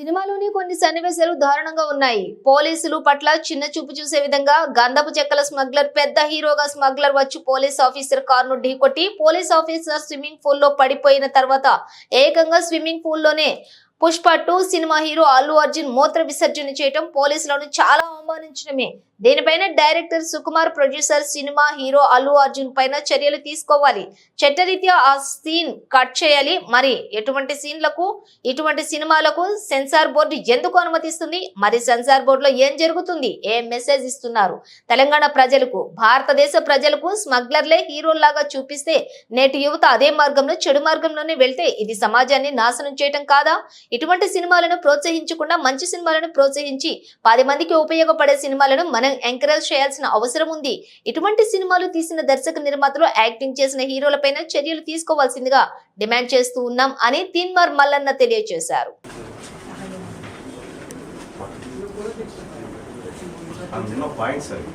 సినిమాలోని కొన్ని సన్నివేశాలు దారుణంగా ఉన్నాయి. పోలీసులు పట్ల చిన్న చూపు చూసే విధంగా గంధపు చెక్కల స్మగ్లర్ పెద్ద హీరోగా స్మగ్లర్ వచ్చి పోలీస్ ఆఫీసర్ కారును ఢీకొట్టి పోలీస్ ఆఫీసర్ స్విమ్మింగ్ పూల్లో పడిపోయిన తర్వాత ఏకంగా స్విమ్మింగ్ పూల్లోనే Pushpa two cinema hero Allu Arjun మూత్ర విసర్జన చేయటం పోలీసులను చాలా అవమానించడమే. దీనిపైన director Sukumar producer cinema hero Allu Arjun పైన చర్యలు తీసుకోవాలి. చట్టరీత్యా ఆ సీన్ కట్ చేయాలి. మరి ఎటువంటి సీన్లకు ఇటువంటి సినిమాలకు సెన్సార్ బోర్డు ఎందుకు అనుమతిస్తుంది? మరి సెన్సార్ బోర్డులో ఏం జరుగుతుంది? ఏం మెసేజ్ ఇస్తున్నారు? తెలంగాణ ప్రజలకు భారతదేశ ప్రజలకు స్మగ్లర్లే హీరోల్లాగా చూపిస్తే నేటి యువత అదే మార్గంలో చెడు మార్గంలోనే వెళ్తే ఇది సమాజాన్ని నాశనం చేయటం కాదా? ఇటువంటి సినిమాలను ప్రోత్సహించకుండా మంచి సినిమాలను ప్రోత్సహించి పది మందికి ఉపయోగపడే సినిమాలను మనం ఎంకరేజ్ చేయాల్సిన అవసరం ఉంది. ఇటువంటి సినిమాలు తీసిన దర్శక నిర్మాతలు యాక్టింగ్ చేసిన హీరోలపైన చర్యలు తీసుకోవాల్సిందిగా డిమాండ్ చేస్తూ ఉన్నాం అని తీన్మార్ మల్లన్న తెలియజేశారు. అందులో పాయింట్స్ అవి.